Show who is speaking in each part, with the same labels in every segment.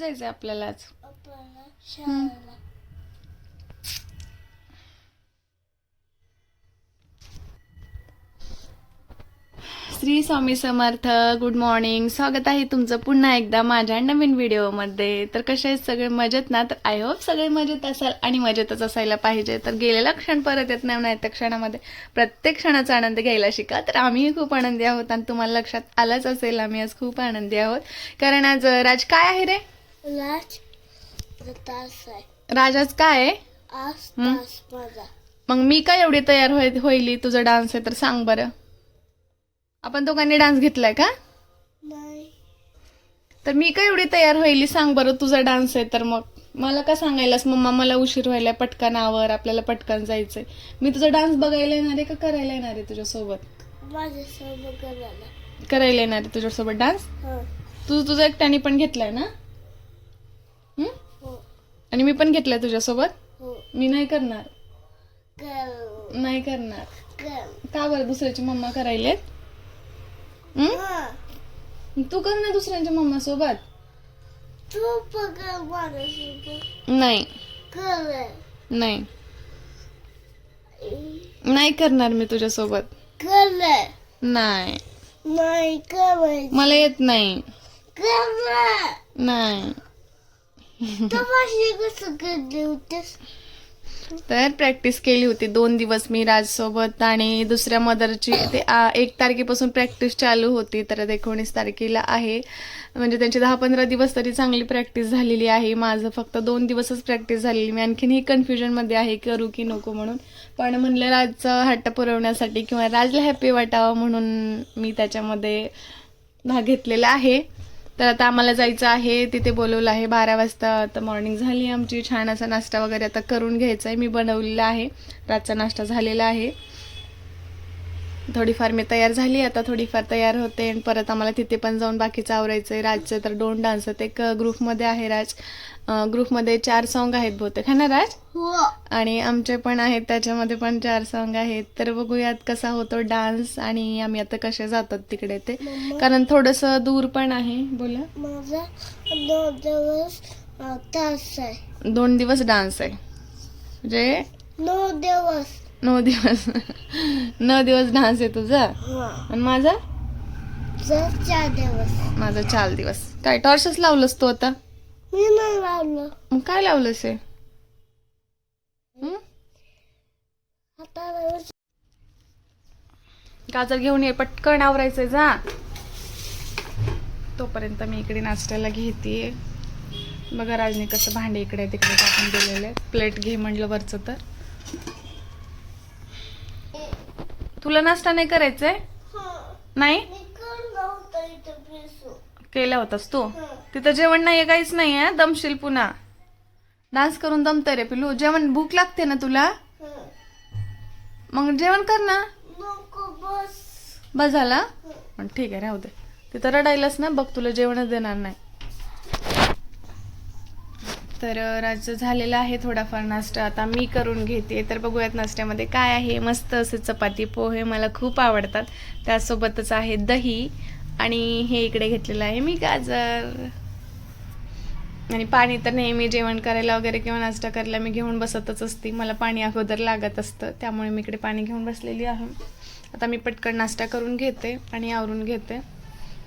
Speaker 1: जायचंय आपल्याला आज श्री स्वामी समर्थ गुड मॉर्निंग स्वागत आहे तुमचं पुन्हा एकदा माझ्या नवीन व्हिडिओमध्ये तर कसे आहेत सगळे? मजेत ना? तर आय होप सगळे मजेत असाल आणि मजेतच असायला पाहिजे. तर गेलेला क्षण परत येत नाही त्या क्षणामध्ये प्रत्येक क्षणाचा आनंद घ्यायला शिका. तर आम्हीही खूप आनंदी आहोत आणि तुम्हाला लक्षात आलंच असेल आम्ही आज खूप आनंदी आहोत. कारण आज राज काय आहे रे?
Speaker 2: लाच तास आहे
Speaker 1: राज आज काय आहे?
Speaker 2: आज
Speaker 1: हं?
Speaker 2: तास माझा.
Speaker 1: मग मी काय एवढी तयार होय होईली? तुझा डान्स आहे तर सांग बरं. आपण दोघांनी डान्स घेतलाय का?
Speaker 2: नाही.
Speaker 1: तर मी काय एवढी तयार व्हायली सांग बरं तुझा डान्स आहे तर मग. मला का सांगायलास? मम्मा मला उशीर व्हायला पटकन आवर आपल्याला पटकन जायचंय. मी तुझा डान्स बघायला येणार आहे का करायला येणार आहे तुझ्यासोबत?
Speaker 2: माझ्या करायला.
Speaker 1: करायला येणार आहे तुझ्यासोबत डान्स
Speaker 2: हं.
Speaker 1: तू तुझा एकट्याने पण घेतलाय ना? आणि मी पण घेतलाय तुझ्यासोबत.
Speaker 2: हो.
Speaker 1: मी नाही करणार.
Speaker 2: कर
Speaker 1: नाही करणार.
Speaker 2: कर
Speaker 1: का बरं दुसऱ्याची मम्मा करायलेत? हं?
Speaker 2: हं.
Speaker 1: तू कर ना दुसऱ्यांच्या मम्मा सोबत
Speaker 2: तू पकड माझ्यासोबत.
Speaker 1: नाही.
Speaker 2: कर
Speaker 1: नाही. नाही करणार मी तुझ्यासोबत.
Speaker 2: कर
Speaker 1: नाही.
Speaker 2: नाही
Speaker 1: मला येत नाही.
Speaker 2: कर
Speaker 1: नाही
Speaker 2: तमाशे कसं करले होतेस
Speaker 1: तर प्रॅक्टिस केली होती दोन दिवस मी राजसोबत आणि दुसऱ्या मदरची ते एक तारखेपासून प्रॅक्टिस चालू होती तर आता एकोणीस तारखेला आहे. म्हणजे त्यांची दहा पंधरा दिवस तरी चांगली प्रॅक्टिस झालेली आहे. माझं फक्त दोन दिवसच प्रॅक्टिस झालेली. मी आणखीनही कन्फ्युजनमध्ये आहे करू की नको म्हणून. पण म्हणलं राजचा हट्ट पुरवण्यासाठी किंवा राजला हॅपी वाटावं म्हणून मी त्याच्यामध्ये भाग घेतलेला आहे. तर आता आम्हाला जायचं आहे तिथे बोलवलं आहे बारा वाजता आता मॉर्निंग झाली आमची. छान असा नाश्ता वगैरे आता करून घ्यायचा आहे मी बनवलेला आहे. रातचा नाश्ता झालेला आहे. थोडीफार मी तयार झाली. आता थोडीफार तयार होते. आणि परत आम्हाला तिथे पण जाऊन बाकीचं आवरायचं आहे राजचं तर दोन डान्स ते एक ग्रुपमध्ये आहे राज. ग्रुपमध्ये चार सॉन्ग आहेत बहुतेक. है ना राज?
Speaker 2: हो.
Speaker 1: आणि आमचे पण आहेत त्याच्यामध्ये पण चार सॉन्ग आहेत. तर बघूयात कसा होतो डान्स आणि आम्ही आता कसे जातात तिकडे ते. कारण थोडंसं दूर पण आहे. बोला.
Speaker 2: माझा दोन दिवस अं, तास आहे.
Speaker 1: दोन दिवस डान्स आहे. म्हणजे?
Speaker 2: नऊ दिवस.
Speaker 1: नऊ दिवस. नऊ दिवस डान्स आहे तुझा? आणि माझा?
Speaker 2: चार दिवस.
Speaker 1: माझा चार दिवस. काय टॉर्चच लावलंस तू आता?
Speaker 2: मी नाही लावलं.
Speaker 1: मग काय लावलंस हे? हं?
Speaker 2: आता
Speaker 1: गाजर घेऊन ये पटकन आवरायचंय जा. तोपर्यंत मी इकडे नाश्त्याला घेते. बघा राजने कसं भांडे इकडे तिकडे टाकून दिलेले प्लेट घे म्हणलं वरचं तर. तुला नाश्ता नाही करायचंय? नाही
Speaker 2: मी कोण नव्हतं इथं पिसू
Speaker 1: केला होतास तू? तिथं जेवण नाहीये काहीच नाही आहे दमशील पुन्हा. डान्स करून दमतय रे पिलू जेवण भूक लागते ना तुला? मग जेवण कर ना.
Speaker 2: बस.
Speaker 1: बस झाला पण ठीक आहे राहू दे. तिथं रडायलाच ना बघ तुला जेवणच देणार नाही. तर अं, राजचं झालेलं आहे थोडाफार नाश्ता. आता मी करून घेते. तर बघूयात नाश्त्यामध्ये काय आहे. मस्त असे चपाती पोहे मला खूप आवडतात. त्यासोबतच आहे दही. आणि हे इकडे घेतलेलं आहे. मी गाजर. आणि पाणी तर नेहमी जेवण करायला वगैरे किंवा नाश्ता करायला मी घेऊन बसतच असते. मला पाणी अगोदर लागत असतं त्यामुळे मी इकडे पाणी घेऊन बसलेली आहे. आता मी पटकन नाश्ता करून घेते आणि आवरून घेते.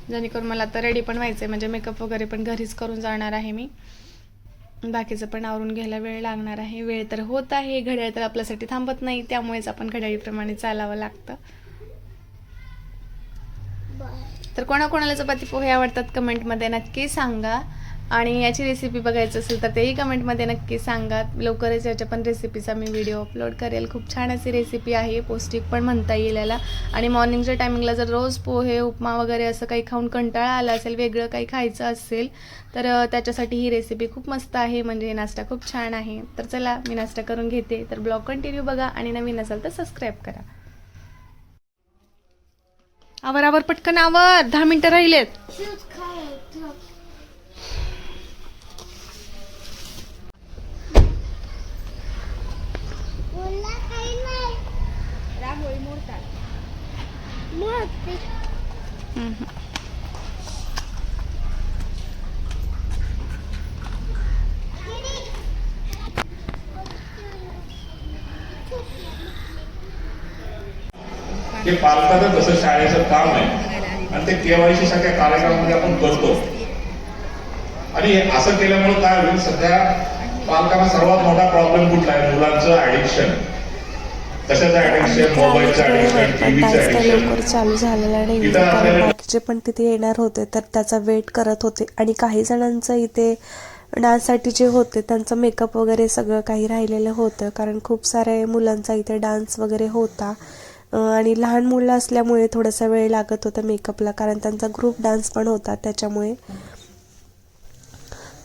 Speaker 1: जेणेकरून मला आता रेडी पण व्हायचं आहे म्हणजे मेकअप वगैरे पण घरीच करून जाणार आहे मी. बाकीचं पण आवरून घ्यायला वेळ लागणार आहे. वेळ तर होत आहे. घड्याळ तर आपल्यासाठी थांबत नाही. त्यामुळेच आपण घड्याळीप्रमाणे चालावं लागतं.
Speaker 2: बाय
Speaker 1: तर कोणाकोणाला चपाती पोहे आवडतात कमेंटमध्ये नक्की सांगा. आणि याची रेसिपी बघायची असेल तर तेही कमेंटमध्ये नक्की सांगा. लवकरच याच्या पण रेसिपीचा मी व्हिडिओ अपलोड करेल. खूप छान अशी रेसिपी आहे पौष्टिक पण म्हणता येईल याला. आणि मॉर्निंगच्या टायमिंगला जर रोज पोहे उपमा वगैरे असं काही खाऊन कंटाळा आला असेल वेगळं काही खायचं असेल तर त्याच्यासाठी ही रेसिपी खूप मस्त आहे. म्हणजे हे नाश्ता खूप छान आहे. तर चला मी नाश्ता करून घेते. तर ब्लॉग कंटिन्यू बघा आणि नवीन असाल तर सबस्क्राईब करा. आवर आवर पटकन आवर दहा मिनिटं राहिलेत
Speaker 2: शूज खायचं मला काही नाही
Speaker 1: रांगोळी मोडतात
Speaker 2: मोठी
Speaker 3: हे पालकाचं जसं शाळेचं काम आहे. आणि ते केवायसी सारख्या कार्यक्रमामध्ये आपण करतो. आणि हे असं केल्यामुळे काय होईल सध्या पालकांना सर्वात मोठा प्रॉब्लेम कुठला आहे? मुलांचं ऍडिक्शन कशाचं ऍडिक्शन मोबाईलचं ऍडिक्शन टीव्हीचं
Speaker 4: डान्स काय लवकर
Speaker 3: ऍडिक्शन
Speaker 4: चालू झालेला नाही
Speaker 3: इथं
Speaker 4: कारण
Speaker 3: आपल्याला-
Speaker 4: बाकीचे पण तिथे येणार होते तर त्याचा वेट करत होते. आणि काही जणांचं इथे डान्ससाठी जे होते त्यांचं मेकअप वगैरे सगळं काही राहिलेलं होतं. कारण खूप साऱ्या मुलांचा इथे डान्स वगैरे होता. आणि लहान मुलं असल्यामुळे थोडासा वेळ लागत होता मेकअपला कारण त्यांचा ग्रुप डान्स पण होता त्याच्यामुळे.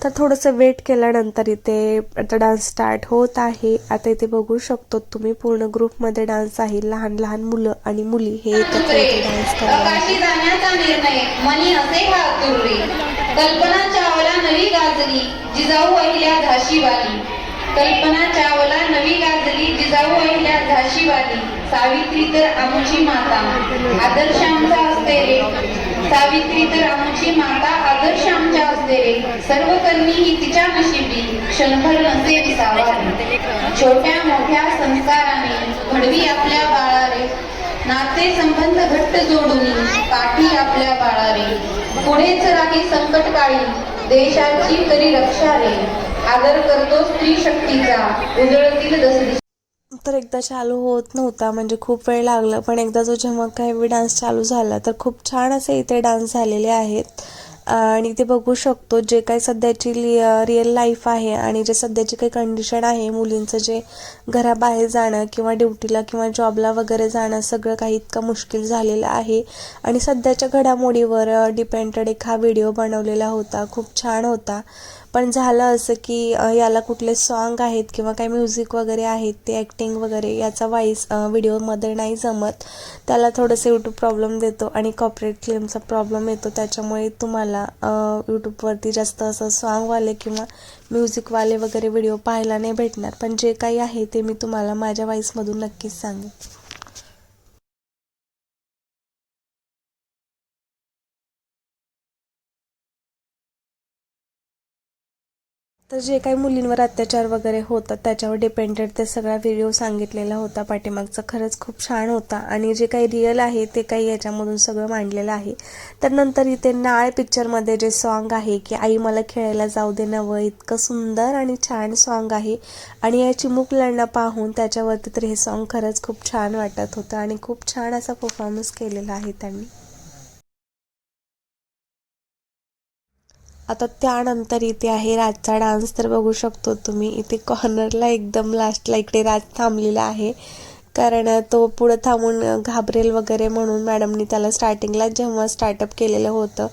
Speaker 4: तर थोडंसं वेट केल्यानंतर इथे आता डान्स स्टार्ट होत आहे. आता इथे बघू शकतो तुम्ही पूर्ण ग्रुपमध्ये डान्स आहे. लहान लहान मुलं आणि मुली हे एकत्र डान्स करणार
Speaker 5: निर्णय मनी असे कल्पना चावला नवी गाजली जिजाऊ अहिल्या झाशीवाली. कल्पना चावला नवी गाजली जिजाऊ अहिल्या झाशीवाली. सावित्री तर आमची माता. आदर्श आमचा असते रे. सावित्री तर आमची माता आदर्श आमच्या असते रे. सर्व कर्मी ही तिच्या नशिबी क्षणभर नसे विसावा छोट्या मोठ्या संस्काराने घडवी आपल्या बाळारे. नाते संबंध घट्ट जोडून पाठी आपल्या बाळारे. पुढेच राही संकट काळी. देशाची करी रक्षा रे. आदर करतो स्त्री शक्तीचा उजळतील दसरी.
Speaker 4: तर एकदा चालू होत नव्हता म्हणजे खूप वेळ लागला. पण एकदा जो जेव्हा काही डान्स चालू झाला तर खूप छान असे इथे डान्स झालेले आहेत. आणि ते बघू शकतो जे काही सध्याची रिअल लाईफ आहे आणि जे सध्याची काही कंडिशन आहे मुलींचं जे घराबाहेर जाणं किंवा ड्युटीला किंवा जॉबला वगैरे जाणं सगळं काही इतकं मुश्किल झालेलं आहे. आणि सध्याच्या घडामोडीवर डिपेंडेड एक हा व्हिडिओ बनवलेला होता खूप छान होता. पण झालं असं की याला कुठले सॉन्ग आहेत किंवा काही म्युझिक वगैरे आहेत ते ॲक्टिंग वगैरे याचा वाईस व्हिडिओमध्ये नाही जमत. त्याला थोडंसं यूट्यूब प्रॉब्लेम देतो आणि कॉपरेट क्लेमचा प्रॉब्लेम येतो. त्याच्यामुळे तुम्हाला यूट्यूबवरती जास्त असं सॉन्गवाले किंवा म्युझिकवाले वगैरे व्हिडिओ पाहायला नाही भेटणार. पण जे काही आहे ते मी तुम्हाला माझ्या वाईसमधून नक्कीच सांगेन. तर जे काही मुलींवर अत्याचार वगैरे होतात त्याच्यावर डिपेंडेड ते सगळा व्हिडिओ सांगितलेला होता पाठीमागचा. खरंच खूप छान होता. आणि जे काही रिअल आहे ते काही याच्यामधून सगळं मांडलेलं आहे. तर नंतर इथे नाळ पिक्चरमध्ये जे सॉन्ग आहे की आई मला खेळायला जाऊ दे नवं इतकं सुंदर आणि छान सॉन्ग आहे. आणि या चिमुकल्यांना पाहून त्याच्यावरती तर हे सॉन्ग खरंच खूप छान वाटत होतं आणि खूप छान असा परफॉर्मन्स केलेला आहे त्यांनी. आता त्यानंतर इथे आहे राजचा डान्स तर बघू शकतो तुम्ही. इथे कॉर्नरला एकदम लास्टला इकडे राज थांबलेला आहे. कारण तो पुढं थांबून घाबरेल वगैरे म्हणून मॅडमनी त्याला स्टार्टिंगला जेव्हा स्टार्टअप केलेलं होतं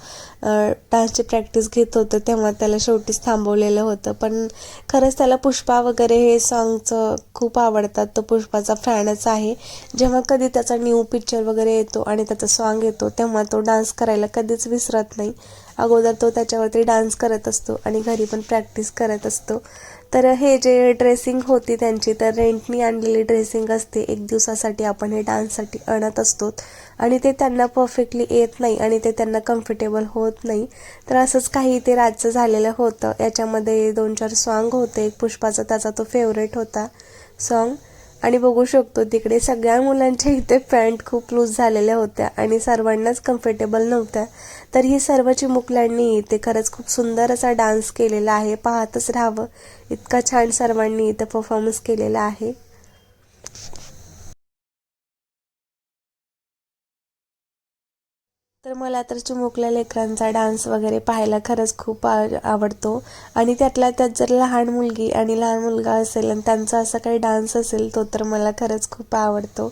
Speaker 4: डान्सची प्रॅक्टिस घेत होतं तेव्हा त्याला शेवटीच थांबवलेलं होतं. पण खरंच त्याला पुष्पा वगैरे हे सॉन्गचं खूप आवडतात. तो पुष्पाचा फॅनच आहे. जेव्हा कधी त्याचा न्यू पिक्चर वगैरे येतो आणि त्याचा सॉन्ग येतो तेव्हा तो डान्स करायला कधीच विसरत नाही. अगोदर तो त्याच्यावरती डान्स करत असतो आणि घरी पण प्रॅक्टिस करत असतो. तर हे जे ड्रेसिंग होती त्यांची तर रेंटनी आणलेली ड्रेसिंग असते. एक दिवसासाठी आपण हे डान्ससाठी आणत असतो. आणि ते त्यांना परफेक्टली येत नाही आणि ते त्यांना कम्फर्टेबल होत नाही. तर असंच काही ते राजचं झालेलं होतं. याच्यामध्ये दोन चार सॉन्ग होते. एक पुष्पाचा त्याचा तो फेवरेट होता सॉन्ग आणि बघू शकतो तिकडे सगळ्या मुलांच्या इथे पॅन्ट खूप लूज झालेल्या होत्या आणि सर्वांनाच कम्फर्टेबल नव्हत्या. तर ही सर्व चिमुकल्यांनी इथे खरंच खूप सुंदर असा डान्स केलेला आहे. पाहतच राहावं. इतका छान सर्वांनी इथे परफॉर्मन्स केलेला आहे. तर मला तर चिमुकल्या लेकरांचा डान्स वगैरे पाहायला खरंच खूप आवडतो. आणि त्यातल्या त्यात जर लहान मुलगी आणि लहान मुलगा असेल आणि त्यांचा असा काही डान्स असेल तो तर मला खरंच खूप आवडतो.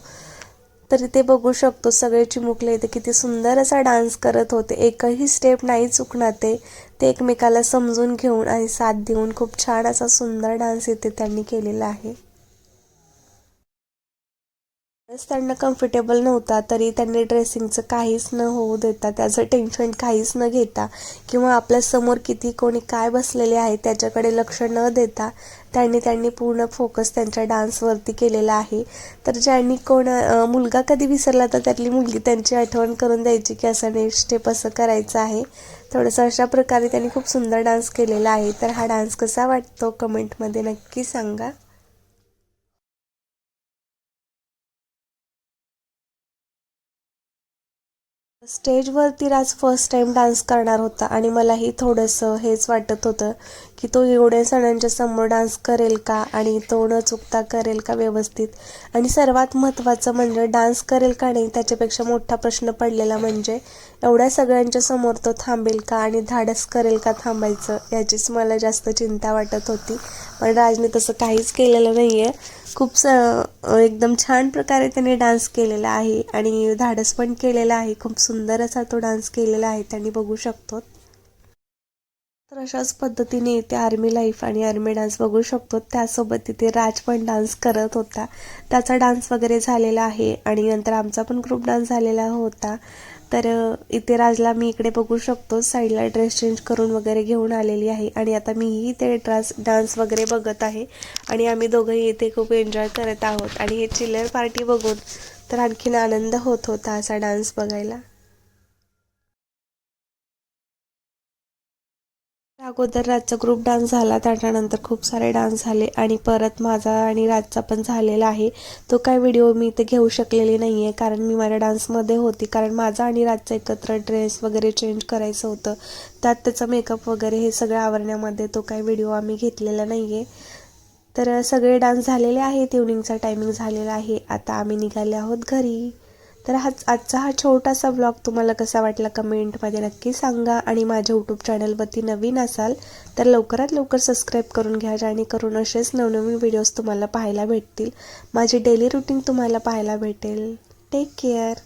Speaker 4: तर ते बघू शकतो सगळे चिमुकले इथे किती सुंदर असा डान्स करत होते. एकही स्टेप नाही चुकणार ते. ते एकमेकाला समजून घेऊन आणि साथ देऊन खूप छान असा सुंदर डान्स इथे त्यांनी केलेला आहे. ड्रेस त्यांना कम्फर्टेबल नव्हता तरी त्यांनी ड्रेसिंगचं काहीच न होऊ देता त्याचं टेन्शन काहीच न घेता किंवा आपल्यासमोर किती कोणी काय बसलेले आहे त्याच्याकडे लक्ष न देता त्यांनी त्यांनी पूर्ण फोकस त्यांच्या डान्सवरती केलेला आहे. तर ज्यांनी कोण मुलगा कधी विसरला तर त्यातली मुलगी त्यांची आठवण करून द्यायची की असं नेक्स्ट स्टेप असं करायचं आहे. थोडंसं अशा प्रकारे त्यांनी खूप सुंदर डान्स केलेला आहे. तर हा डान्स कसा वाटतो कमेंटमध्ये नक्की सांगा. स्टेजवरती राज फर्स्ट टाइम डान्स करणार होता आणि मलाही थोडंसं हेच वाटत होतं की तो एवढ्या सणांच्या समोर डान्स करेल का आणि तो न चुकता करेल का व्यवस्थित? आणि सर्वात महत्त्वाचं म्हणजे डान्स करेल का नाही त्याच्यापेक्षा मोठा प्रश्न पडलेला म्हणजे एवढ्या सगळ्यांच्या समोर तो थांबेल का आणि धाडस करेल का थांबायचं याचीच मला जास्त चिंता वाटत होती. पण राजने तसं काहीच केलेलं नाही आहे खूप स एकदम छान प्रकारे त्याने डान्स केलेला आहे आणि धाडस पण केलेला आहे. खूप सुंदर असा तो डान्स केलेला आहे त्यांनी बघू शकतो. तर अशाच पद्धतीने इथे आर्मी लाईफ आणि आर्मी डान्स बघू शकतो. त्यासोबत तिथे राज पण डान्स करत होता. त्याचा डान्स वगैरे झालेला आहे आणि नंतर आमचा पण ग्रुप डान्स झालेला होता. तर इथे राजला मी इकडे बघू शकतो. साईडला ड्रेस चेंज करून वगैरे घेऊन आलेली आहे आणि आता मीही ते ड्रास डान्स वगैरे बघत आहे आणि आम्ही दोघंही इथे खूप एन्जॉय करत आहोत. आणि हे चिल्लर पार्टी बघून तर आणखीन आनंद होत होता असा डान्स बघायला. अगोदर राजचा ग्रुप डान्स झाला त्याच्यानंतर खूप सारे डान्स झाले आणि परत माझा आणि राजचा पण झालेला आहे. तो काय व्हिडिओ मी इथे घेऊ शकलेली नाही आहे कारण मी माझ्या डान्समध्ये होती कारण माझा आणि राजचा एकत्र ड्रेस वगैरे चेंज करायचं होतं. त्यात त्याचा मेकअप वगैरे हे सगळं आवरण्यामध्ये तो काय व्हिडिओ आम्ही घेतलेला नाही आहे तर सगळे डान्स झालेले आहेत इव्हनिंगचा टायमिंग झालेला आहे. आता आम्ही निघाले आहोत घरी. तर हा आजचा हा छोटासा ब्लॉग तुम्हाला कसा वाटला कमेंटमध्ये नक्की सांगा आणि माझ्या यूट्यूब चॅनलवरती नवीन असाल तर लवकरात लवकर सबस्क्राईब करून घ्या जेणेकरून असेच नवनवीन व्हिडिओज तुम्हाला पाहायला भेटतील. माझी डेली रुटीन तुम्हाला पाहायला भेटेल. Take care